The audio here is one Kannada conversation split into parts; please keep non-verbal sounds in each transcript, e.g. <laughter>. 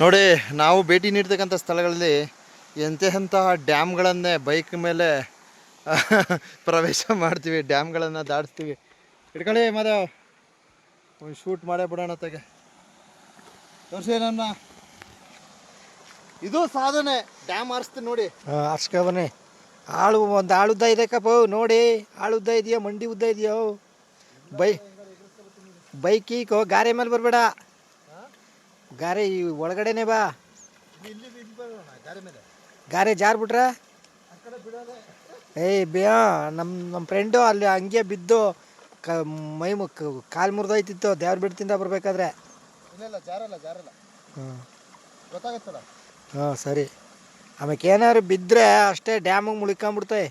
ನೋಡಿ, ನಾವು ಭೇಟಿ ನೀಡ್ತಕ್ಕಂಥ ಸ್ಥಳಗಳಲ್ಲಿ ಎಂತೆಂತಹ ಡ್ಯಾಮ್ಗಳನ್ನೇ ಬೈಕ್ ಮೇಲೆ ಪ್ರವೇಶ ಮಾಡ್ತೀವಿ, ಡ್ಯಾಮ್ಗಳನ್ನು ದಾಡಿಸ್ತೀವಿ ಇಟ್ಕೊಳ್ಳಿ ಮಾದೇವ್ ಒಂದು ಶೂಟ್ ಮಾಡೇ ಬಿಡೋಣ ತೆಗೆ. ತೋರಿಸಿ ನನ್ನ. ಇದು ಸಾಧನೆ. ಡ್ಯಾಮ್ ಆರಿಸ್ತೀನಿ ನೋಡಿ. ಅರ್ಸ್ಕ ಆಳು, ಒಂದು ಆಳು ಉದ್ದ ನೋಡಿ ಆಳು ಉದ್ದ ಇದೆಯೋ, ಮಂಡಿ ಉದ್ದ ಇದೆಯೋ. ಬೈ, ಬೈಕಿಗೋ ಗಾರೆ ಮೇಲೆ ಬರಬೇಡ. ಗಾರೆ ಈ ಒಳಗಡೆನೆ ಬಾ. ಗಾರೆ ಜಾರ್ಬಿಟ್ರ ಏಯ್ ಬೇ ನಮ್ಮ ನಮ್ಮ ಫ್ರೆಂಡು ಅಲ್ಲಿ ಹಂಗೆ ಬಿದ್ದು ಕ ಮೈ ಮುಕ್ ಕಾಲು ಮುರಿದೋಯ್ತಿತ್ತು ದೇವ್ರ ಬಿಡ್ತಿಂದ ಬರ್ಬೇಕಾದ್ರೆ. ಹಾಂ ಸರಿ. ಆಮೇಲೆ ಏನಾದ್ರು ಬಿದ್ದರೆ ಅಷ್ಟೇ ಡ್ಯಾಮಿಗೆ ಮುಳ್ಕೊಂಬಿಡ್ತೆ.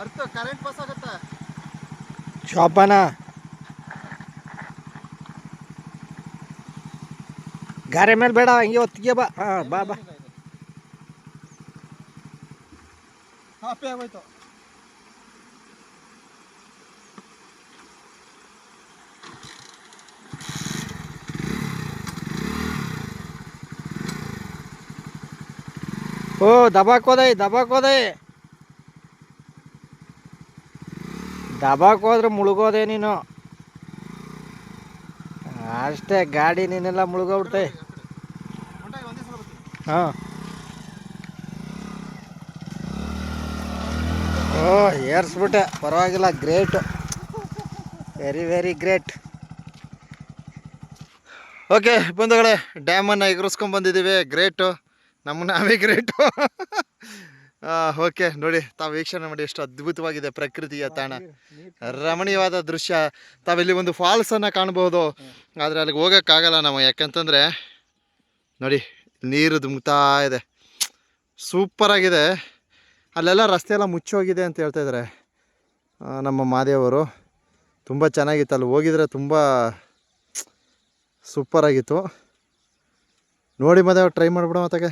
ಅರ್ಥ ಕರೆಂಟ್ ಪಾಸ್ ಆಗತ್ತಾ ಶೋಭಾನ ಗಾರೆ ಮೇಲೆ ಬೇಡ ಹಂಗೆ ಒತ್ತಿಗೆ ಬಾ ಹಾಂ ಬಾ ಬಾ ಹಾಪಿ ಆಗೋಯ್ತು ಓ ದಬಾಕೋದೆ ದಬಾಕೋದೆ ದಬಾಕ್ ಹೋದ್ರೆ ಮುಳುಗೋದೆ ನೀನು. ಅಷ್ಟೇ, ಗಾಡಿ ನೀನೆಲ್ಲ ಬರ್ತೀನಿ ಹಾಂ. ಓ, ಏರ್ಸ್ಬಿಟ್ಟೆ. ಪರವಾಗಿಲ್ಲ, great. Very very great okay ಬಂಧುಗಳೇ ಡ್ಯಾಮನ್ನು ಎಗರಿಸ್ಕೊಂಡ್ ಬಂದಿದ್ದೀವಿ. ಗ್ರೇಟು ನಮ್ಮ ನಾವೇ ಗ್ರೇಟು <laughs> ಓಕೆ ನೋಡಿ ತಾವು ವೀಕ್ಷಣೆ ಮಾಡಿ ಎಷ್ಟು ಅದ್ಭುತವಾಗಿದೆ ಪ್ರಕೃತಿಯ ತಾಣ. ರಮಣೀಯವಾದ ದೃಶ್ಯ. ತಾವಿಲ್ಲಿ ಒಂದು ಫಾಲ್ಸನ್ನು ಕಾಣ್ಬೋದು. ಆದರೆ ಅಲ್ಲಿಗೆ ಹೋಗೋಕ್ಕಾಗಲ್ಲ ನಾವು ಯಾಕಂತಂದರೆ ನೋಡಿ ನೀರು ಧುಮ್ತಾ ಇದೆ. ಸೂಪರಾಗಿದೆ ಅಲ್ಲೆಲ್ಲ ರಸ್ತೆ ಎಲ್ಲ ಮುಚ್ಚೋಗಿದೆ ಅಂತ ಹೇಳ್ತಾ ಇದ್ದಾರೆ ನಮ್ಮ ಮಾದೇವರು. ತುಂಬ ಚೆನ್ನಾಗಿತ್ತು. ಅಲ್ಲಿ ಹೋಗಿದ್ರೆ ತುಂಬ ಸೂಪರಾಗಿತ್ತು ನೋಡಿ ಮತ್ತೆ ಟ್ರೈ ಮಾಡಿಬಿಡೋ ಮತ್ತಾಗೆ